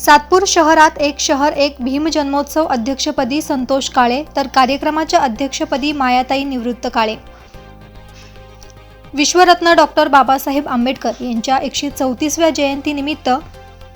सातपूर शहरात एक शहर एक भीम जन्मोत्सव अध्यक्षपदी संतोष काळे तर कार्यक्रमाच्या अध्यक्षपदी मायाताई निवृत्त काळे. विश्वरत्न डॉक्टर बाबासाहेब आंबेडकर यांच्या एकशे चौतीसव्या जयंतीनिमित्त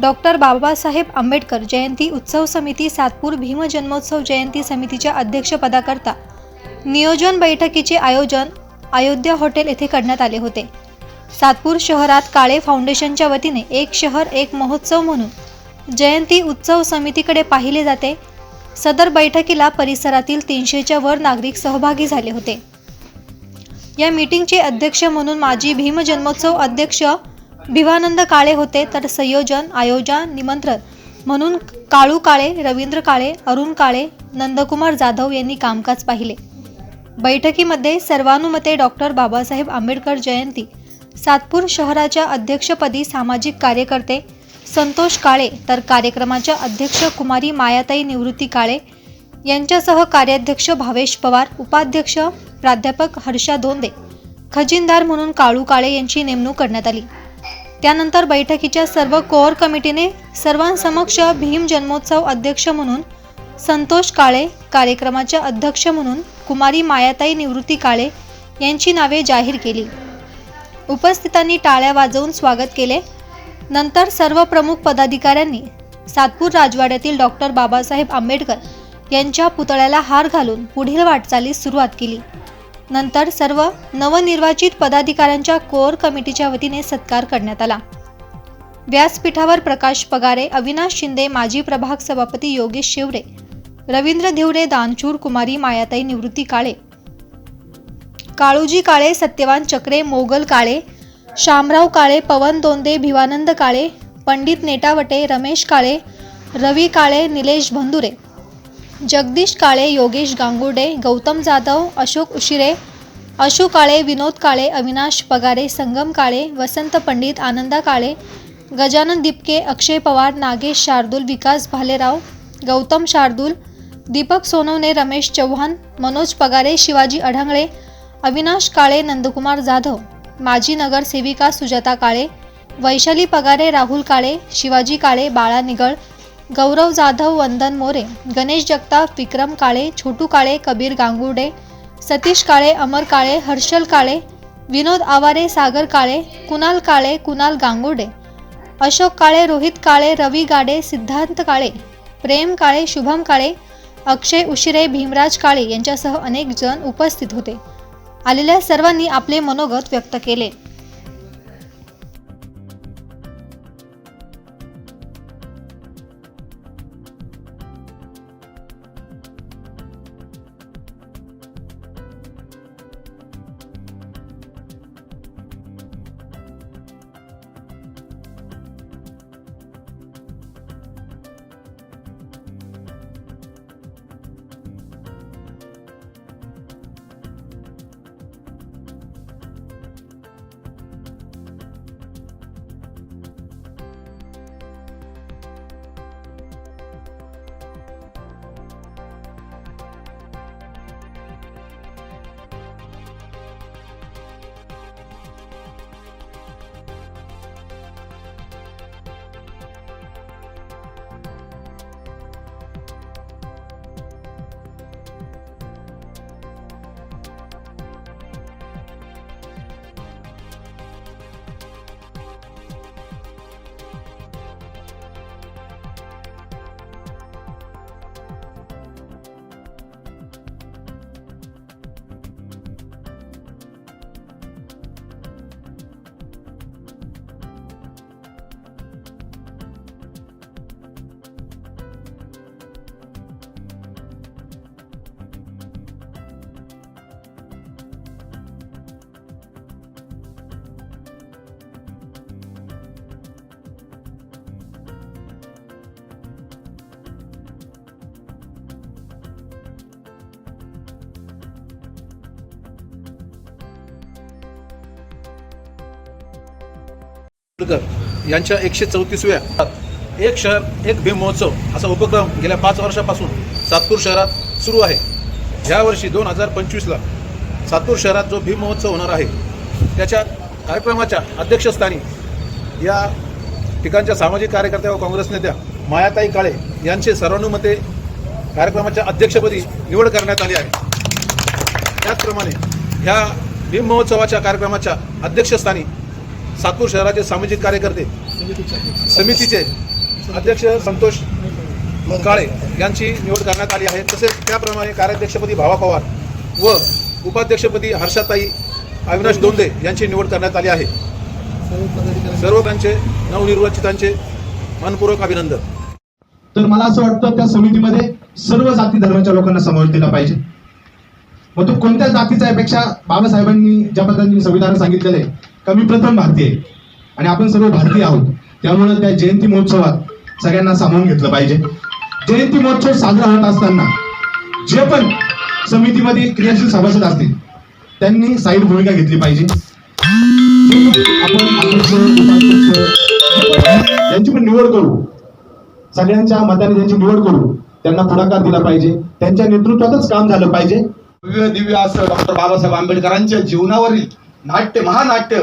डॉक्टर बाबासाहेब आंबेडकर जयंती उत्सव समिती सातपूर भीमजन्मोत्सव जयंती समितीच्या अध्यक्षपदाकरता नियोजन बैठकीचे आयोजन अयोध्या हॉटेल येथे करण्यात आले होते. सातपूर शहरात काळे फाउंडेशनच्या वतीने एक शहर एक महोत्सव म्हणून जयंती उत्सव समितीकडे पाहिले जाते. सदर बैठकीला परिसरातील तीनशेच्या वर नागरिक सहभागी झाले होते. या मीटिंगचे अध्यक्ष म्हणून माजी भीमजन्मोत्सव अध्यक्ष भिवानंद काळे होते तर संयोजन आयोजन निमंत्रण म्हणून काळू काळे रवींद्र काळे अरुण काळे नंदकुमार जाधव यांनी कामकाज पाहिले. बैठकीमध्ये सर्वानुमते डॉक्टर बाबासाहेब आंबेडकर जयंती सातपूर शहराच्या अध्यक्षपदी सामाजिक कार्यकर्ते संतोष काळे तर कार्यक्रमाच्या अध्यक्ष कुमारी मायाताई निवृत्ती काळे. यांच्यासह कार्याध्यक्ष भावेश पवार उपाध्यक्ष प्राध्यापक हर्षा धोंदे खजिनदार म्हणून काळू काळे यांची नेमणूक करण्यात आली. त्यानंतर बैठकीच्या सर्व कोअर कमिटीने सर्वांसमक्ष भीम जन्मोत्सव अध्यक्ष म्हणून संतोष काळे कार्यक्रमाच्या अध्यक्ष म्हणून कुमारी मायाताई निवृत्ती काळे यांची नावे जाहीर केली. उपस्थितांनी टाळ्या वाजवून स्वागत केले. नंतर सर्व प्रमुख पदाधिकाऱ्यांनी सातपूर राजवाड्यातील डॉक्टर बाबासाहेब आंबेडकर यांच्या पुतळ्याला हार घालून पुढील वाटचालीस सुरुवात केली. नंतर सर्व नवनिर्वाचित पदाधिकाऱ्यांच्या कोर कमिटीच्या वतीने सत्कार करण्यात आला. व्यासपीठावर प्रकाश पगारे अविनाश शिंदे माजी प्रभाग सभापती योगेश शिवरे रवींद्र धिवरे दानचूर कुमारी मायाताई निवृत्ती काळे काळूजी काळे सत्यवान चक्रे मोगल काळे शामराव काळे पवन दोंदे भिवानंद काळे पंडित नेटावटे रमेश काळे रवी काळे निलेश भंदुरे जगदीश काळे योगेश गांगुर्डे गौतम जाधव अशोक उशिरे अशू काळे विनोद काळे अविनाश पगारे संगम काळे वसंत पंडित आनंदा काळे गजानन दिपके अक्षय पवार नागेश शार्दूल विकास भालेराव गौतम शार्दूल दीपक सोनवणे रमेश चव्हाण मनोज पगारे शिवाजी अढांगळे अविनाश काळे नंदकुमार जाधव. माजी नगरसेविका सुजाता काळे वैशाली पगारे राहुल काळे शिवाजी काळे बाळा निगळ गौरव जाधव वंदन मोरे गणेश जगताप विक्रम काळे छोटू काळे कबीर गांगुर्डे सतीश काळे अमर काळे हर्षल काळे विनोद आवारे सागर काळे कुणाल काळे कुणाल गांगुर्डे अशोक काळे रोहित काळे रवी गाडे सिद्धांत काळे प्रेम काळे शुभम काळे अक्षय उशिरे भीमराज काळे यांच्यासह अनेक जण उपस्थित होते. आलेल्या सर्वांनी आपले मनोगत व्यक्त केले. आंबेडकर यांच्या एकशे चौतीसव्या एक शहर एक भीम महोत्सव असा उपक्रम गेल्या पाच वर्षापासून सातपूर शहरात सुरू आहे. यावर्षी दोन हजार पंचवीसला सातपूर शहरात जो भीम महोत्सव होणार आहे त्याच्या कार्यक्रमाच्या अध्यक्षस्थानी या ठिकाणच्या सामाजिक कार्यकर्त्या व काँग्रेस नेत्या मायाताई काळे यांचे सर्वानुमते कार्यक्रमाच्या अध्यक्षपदी निवड करण्यात आली आहे. त्याचप्रमाणे ह्या भीम महोत्सवाच्या कार्यक्रमाच्या अध्यक्षस्थानी सातपूर शहराचे सामाजिक कार्यकर्ते. समितीचे अध्यक्ष संतोष काळे यांची निवड करण्यात आली आहे. तसेच त्याप्रमाणे कार्याध्यक्षपदी भावा पवार व उपाध्यक्षपदी हर्षाताई अविनाश दोंदे यांची निवड करण्यात आली आहे. सर्व त्यांचे नवनिर्वाचितांचे मनपूर्वक अभिनंदन. तर मला असं वाटतं त्या समितीमध्ये सर्व जाती धर्माच्या लोकांना समावेश दिला पाहिजे. मग तो कोणत्या जातीचा यापेक्षा बाबासाहेबांनी ज्या पद्धतीने संविधान सांगितलेलं आहे का मी प्रथम भारतीय आणि आपण सर्व भारतीय आहोत. त्यामुळे त्या जयंती महोत्सवात सगळ्यांना सामावून घेतलं पाहिजे. जयंती महोत्सव साजरा होत असताना जे पण समितीमध्ये क्रियाशील सभासद असतील त्यांनी साईड भूमिका घेतली पाहिजे. त्यांची पण निवड करू सगळ्यांच्या मताने त्यांची निवड करू त्यांना पुढाकार दिला पाहिजे. त्यांच्या नेतृत्वातच काम झालं पाहिजे. दिव्य दिव्य असं डॉक्टर बाबासाहेब आंबेडकरांच्या जीवनावरील नाट्य महानाट्य.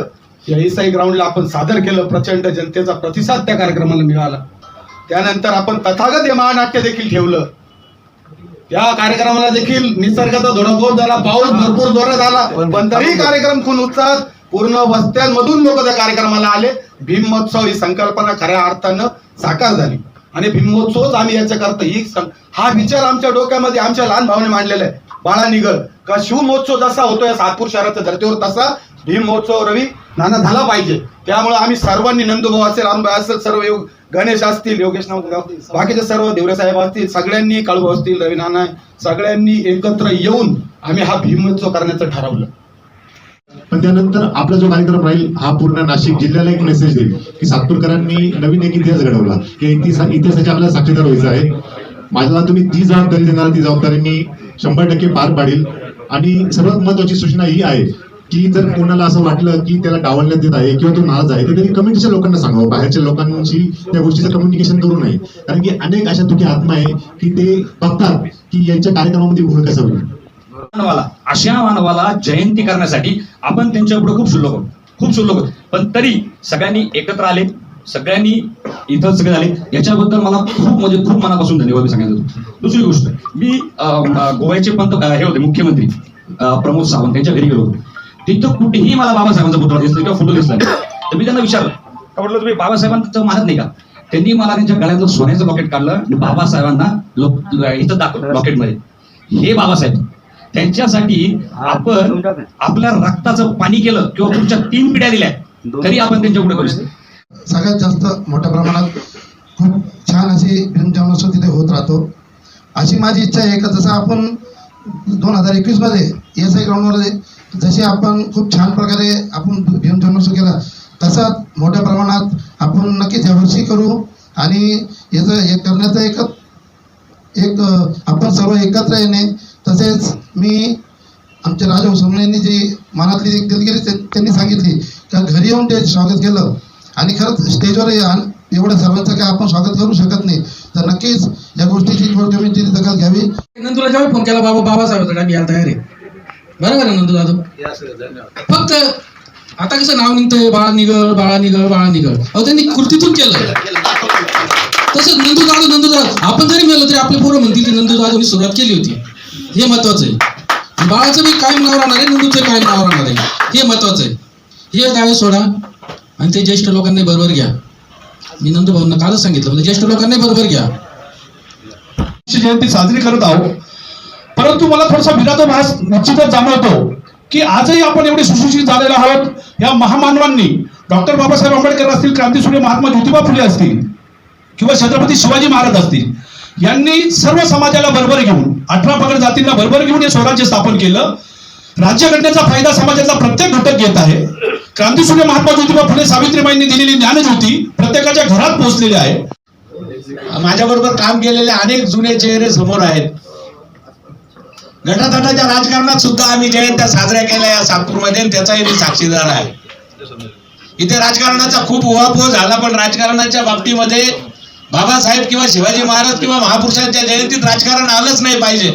हे ईसाई ग्राउंडला आपण सादर केलं प्रचंड जनतेचा प्रतिसाद त्या कार्यक्रमाला मिळाला. त्यानंतर आपण तथागत हे महानाट्य देखील ठेवलं. त्या कार्यक्रमाला देखील निसर्गाचा धोडाफोड झाला पाऊस भरपूर जोरात आला पण तरी कार्यक्रम खूप उत्साहात पूर्ण वस्त्यांमधून लोक त्या कार्यक्रमाला आले. भीम महोत्सव ही संकल्पना खऱ्या अर्थानं साकार झाली. आणि भीम महोत्सवच आम्ही याच्याकरता ही सं- हा विचार आमच्या डोक्यामध्ये आमच्या लहान भावाने मांडलेला आहे. बाळा निगल का शिव महोत्सव जसा होतोय सातपूर शहराच्या धर्तीवर तसा भीमहोत्सव रवी नाना झाला पाहिजे. त्यामुळे आम्ही सर्वांनी नंदुभाऊ असेल आमभाऊ असेल सर्व योग गणेश असतील योगेश नाव बाकीचे सर्व देवरे साहेब असतील सगळ्यांनी काळूभाऊ असतील रवी नाना सगळ्यांनी एकत्र येऊन आम्ही हा भीमहोत्सव करण्याचं ठरवलं. पण त्यानंतर आपला जो कार्यक्रम राहील हा पूर्ण नाशिक जिल्ह्याला एक मेसेज देईल की सातपूरकरांनी नवीन एक इतिहास घडवला की इतिहास इतिहासाच्या आपल्याला साक्षीदार व्हायचं आहे. माझ्याला तुम्ही जी जबाबदारी देणार ती जबाबदारी मी शंभर टक्के पार पाडील. आणि सर्वात महत्वाची सूचना ही आहे की जर कोणाला असं वाटलं की त्याला डावलण्यात येत आहे किंवा तो नाराज आहे तर त्यांनी कमिटीच्या लोकांना सांगावं. बाहेरच्या लोकांशी त्या गोष्टीचं कम्युनिकेशन करू नये. कारण की अनेक अशा दुखी आत्मा आहे की ते बघतात की यांच्या कार्यक्रमामध्ये घोळ कसा होईल. मानवाला अशा मानवाला जयंती करण्यासाठी आपण त्यांच्या पुढे खूप शुल्लक आहोत. खूप शुल्लक आहोत. पण तरी सगळ्यांनी एकत्र आले सगळ्यांनी इथं सगळे झाले. याच्याबद्दल मला खूप म्हणजे खूप मनापासून धन्यवाद मी सांगायचं होतो. दुसरी गोष्ट मी गोव्याचे पंत हे होते मुख्यमंत्री प्रमोद सावंत यांच्या घरी गेलो होतो. तिथं कुठेही मला बाबासाहेबांचा पुतळा दिसला किंवा फोटो दिसला. तर मी त्यांना विचारलं. का म्हटलं तुम्ही बाबासाहेबांचं मानत नाही का? त्यांनी मला त्यांच्या गळ्यातलं सोन्याचं लॉकेट काढलं आणि बाबासाहेबांना लो- इथं दाखवलं लॉकेटमध्ये हे बाबासाहेब त्यांच्यासाठी आपण आपल्या रक्ताचं पाणी केलं किंवा पुढच्या तीन पिढ्या दिल्या. तरी आपण त्यांच्या पुढे करू शकतो सगळ्यात जास्त मोठ्या प्रमाणात खूप छान अशी भीमजन्मोत्सव तिथे होत राहतो. अशी माझी इच्छा आहे का जसं आपण दोन हजार एकवीसमध्ये एस आय ग्राउंडमध्ये जसे आपण खूप छान प्रकारे आपण भीमजन्मोत्सव केला तसा मोठ्या प्रमाणात आपण नक्कीच यावर्षी करू. आणि याचं हे करण्याचं एक एक आपण सर्व एकत्र येणे. तसेच मी आमचे राजा सोमणेंनी जी मनातली एक दिलगिरी ते- त्यांनी सांगितली का घरी येऊन ते स्वागत केलं. आणि खरंच स्टेजवर या- एवढ्या सर्वांचं काय आपण स्वागत करू शकत नाही. तर नक्कीच या गोष्टीची थोडी दखल घ्यावी. तुला जेव्हा फोन केला बाबा बाबासाहेब आम्ही यायला तयार आहे. बरोबर आहे नंदू जाधव फक्त आता कसं नाव निघतंय? बाळा निगळ बाळा निगळ बाळा निगळ अहो त्यांनी कृतीतून केलं. तसंच नंदू जाधव नंदू जाधव आपण जरी म्हणलं तरी आपले पोरं म्हणतील की नंदू जाधवनी सुरुवात केली होती. हे महत्वाचं आहे. बाळाचं बी कायम नाव राहणार आहे नंदूचं कायम नाव राहणार आहे. हे महत्वाचं आहे. हे दावे सोडा आणि ते ज्येष्ठ लोकांनी बरोबर घ्या. मी नंदू भाऊंना कालच सांगितलं म्हणजे ज्येष्ठ लोकांनी बरोबर घ्या. जयंती साजरी करत आहोत. परंतु मला थोडासा विरोधाभास निश्चितच जाणवतो की आजही आपण एवढे सुशिक्षित झालेलो आहोत. या महामानवांनी डॉक्टर बाबासाहेब आंबेडकर असतील क्रांतीसूर्य महात्मा ज्योतिबा फुले असतील किंवा छत्रपती शिवाजी महाराज असतील यांनी सर्व समाजाला बरोबर घेऊन अठरा पगड जातींना बरोबर घेऊन हे स्वराज्य स्थापन केलं. राज्यघटनेचा फायदा समाजाचा प्रत्येक घटक घेत आहे. क्रांतीसूर्य महात्मा ज्योतिबा फुले सावित्रीबाईंनी दिलेली ज्ञानज्योती प्रत्येकाच्या घरात पोहोचलेली आहे. माझ्याबरोबर काम केलेले अनेक जुने चेहरे समोर आहेत. गटातटाच्या राजकारणात सुद्धा आम्ही जयंत्या साजऱ्या केल्या या सातपूरमध्ये त्याचाही मी साक्षीदार आहे. इथे राजकारणाचा खूप उहापोह झाला पण राजकारणाच्या बाबतीमध्ये बाबासाहेब किंवा शिवाजी महाराज किंवा महापुरुषांच्या जयंतीत राजकारण आलंच नाही पाहिजे.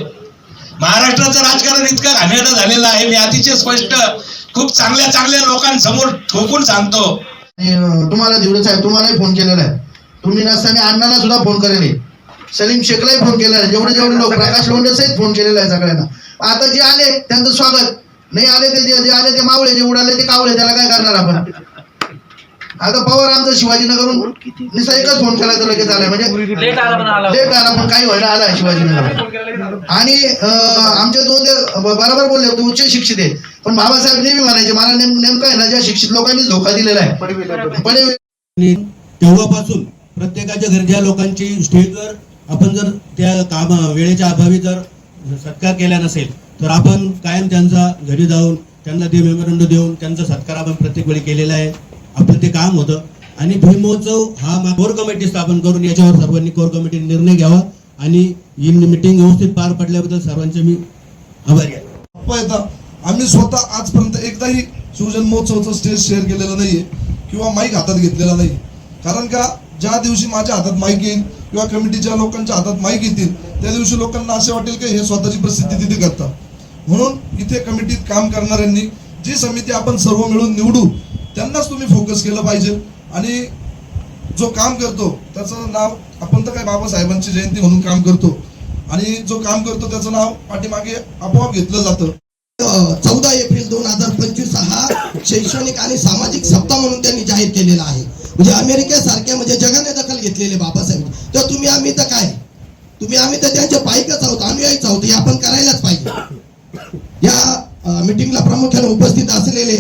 महाराष्ट्राचं राजकारण इतकं घाणेरडं झालेलं आहे मी अतिशय स्पष्ट खूप चांगल्या चांगल्या लोकांसमोर ठोकून सांगतो. तुम्हाला जेवढे साहेब तुम्हालाही फोन केलेला आहे. तुम्ही नसताना अण्णाला सुद्धा फोन करेल सलीम शेखलाही फोन केलेला आहे जेवढे जेवढे लोक प्रकाश लोंढे सहित फोन केलेला आहे सगळ्यांना. आता जे आले त्यांचं स्वागत. नाही आले ते जे आले ते मावळे जे उडाले ते कावळे त्याला काय करणार आपण? आता पवार आमचं शिवाजीनगरहून निसा एकच फोन केला तर लगेच आलाय. म्हणजे लेट आला पण काही व्हायला आलाय शिवाजीनगर. आणि आमचे दोन बरोबर बोलले तू उच्च शिक्षित आहे. पण बाबासाहेब नेहमी म्हणायचे मला नेम नेमकं आहे ना ज्या शिक्षित लोकांनी धोका दिलेला आहे. तेव्हापासून प्रत्येकाच्या गरजा लोकांची स्टेजवर आपण जर त्या काम वेळेच्या अभावी जर सत्कार केला नसेल तर आपण कायम त्यांचा घरी जाऊन त्यांना ते मेमोरंड देऊन त्यांचा सत्कार आपण प्रत्येक वेळी केलेला आहे. आपलं ते काम होतं. आणि भीमोत्सव हा कोर कमिटी स्थापन करून याच्यावर सर्वांनी कोर कमिटी निर्णय घ्यावा. आणि ही मिटिंग व्यवस्थित पार पडल्याबद्दल सर्वांचे मी आभारी आहे. आम्ही स्वतः आजपर्यंत एकदाही शिवजन्म महोत्सवाचं स्टेज शेअर केलेलं नाहीये किंवा माईक हातात घेतलेला नाही कारण का ज्या दिवशी माझ्या हातात माईक येईल किंवा कमिटीच्या लोकांच्या हातात माहीत येतील त्या दिवशी लोकांना असे वाटेल की हे स्वतःची प्रसिद्धी तिथे करतात. म्हणून इथे कमिटीत काम करणाऱ्यांनी जी समिती आपण सर्व मिळून निवडू त्यांनाच तुम्ही फोकस केलं पाहिजे. आणि जो काम करतो त्याचं नाव आपण तर काय बाबासाहेबांची जयंती म्हणून काम करतो. आणि जो काम करतो त्याचं नाव पाठीमागे आपोआप घेतलं जातं. चौदा एप्रिल दोन हजार पंचवीस हा शैक्षणिक आणि सामाजिक सप्ताह म्हणून त्यांनी जाहीर केलेला आहे. म्हणजे अमेरिकेसारख्या म्हणजे जगाने दखल घेतलेले बाबासाहेब. तर तुम्ही आम्ही तर काय? तुम्ही आम्ही तर त्यांच्या पायकच आहोत अनुयायीच आहोत हे आपण करायलाच पाहिजे. या मिटिंगला प्रामुख्याने उपस्थित असलेले